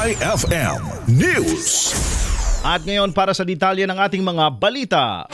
IFM News. At ngayon para sa detalye ng ating mga balita.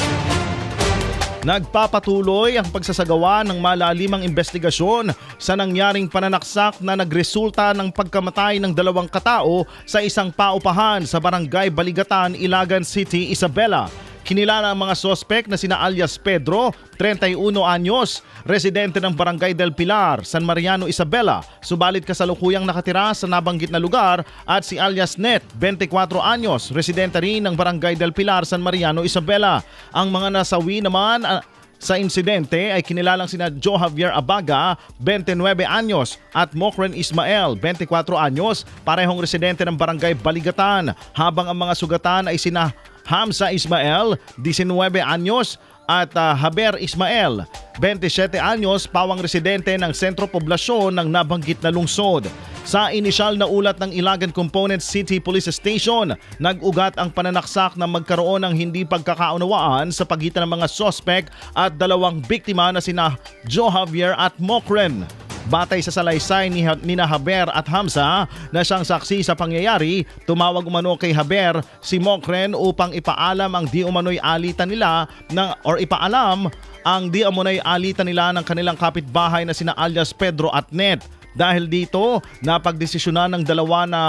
Nagpapatuloy ang pagsasagawa ng malalimang investigasyon sa nangyaring pananaksak na nagresulta ng pagkamatay ng dalawang katao sa isang paupahan sa barangay Baligatan, Ilagan City, Isabela. Kinilala ang mga sospek na sina alias Pedro, 31 anyos, residente ng Barangay del Pilar, San Mariano, Isabela, subalit kasalukuyang nakatira sa nabanggit na lugar at si alias Net, 24 anyos, residente rin ng Barangay del Pilar, San Mariano, Isabela. Ang mga nasawi naman ah, sa insidente ay kinilalang sina Joe Javier Abaga, 29 anyos, at Mokren Ismael, 24 anyos, parehong residente ng barangay Baligatan, habang ang mga sugatan ay sina Hamza Ismael, 19 anyos, at ah, Haber Ismael, 27 anyos, pawang residente ng sentro poblasyon ng nabanggit na lungsod. Sa inisyal na ulat ng Ilagan Component City Police Station, nag-ugat ang pananaksak na magkaroon ng hindi pagkakaunawaan sa pagitan ng mga sospek at dalawang biktima na sina Joe Javier at Mokren. Batay sa salaysay ni, ni Haber at Hamza na siyang saksi sa pangyayari, tumawag umano kay Haber si Mokren upang ipaalam ang di umano'y alitan nila ng, or ipaalam ang di umano'y alitan nila ng kanilang kapitbahay na sina alias Pedro at Net. Dahil dito, napagdesisyonan ng dalawa na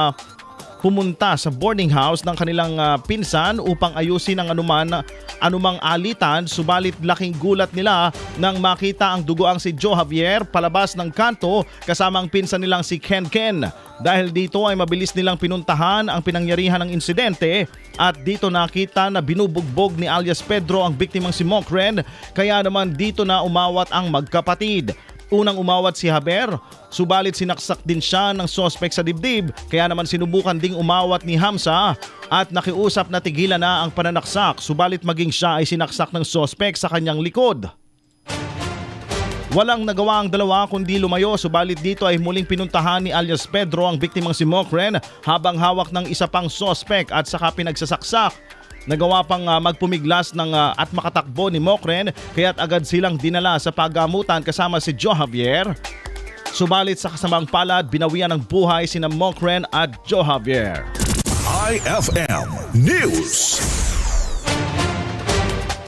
pumunta sa boarding house ng kanilang ah, pinsan upang ayusin ang anuman anumang alitan subalit laking gulat nila nang makita ang dugoang si Joe Javier palabas ng kanto kasama ang pinsan nilang si Ken Ken. Dahil dito ay mabilis nilang pinuntahan ang pinangyarihan ng insidente at dito nakita na binubugbog ni alias Pedro ang biktimang si Mokren kaya naman dito na umawat ang magkapatid. Unang umawat si Haber, subalit sinaksak din siya ng sospek sa dibdib. Kaya naman sinubukan ding umawat ni Hamza. At nakiusap na tigilan na ang pananaksak. Subalit maging siya ay sinaksak ng sospek sa kanyang likod. Walang nagawa ang dalawa kundi lumayo. Subalit dito ay muling pinuntahan ni alias Pedro ang biktimang si Mokren habang hawak ng isa pang sospek at saka pinagsasaksak. Nagawa pang ah, magpumiglas ng ah, at makatakbo ni Mokren kaya't agad silang dinala sa pagamutan kasama si Joe Javier. Subalit sa kasamang palad, binawian ng buhay sina Mokren at Joe Javier. IFM News.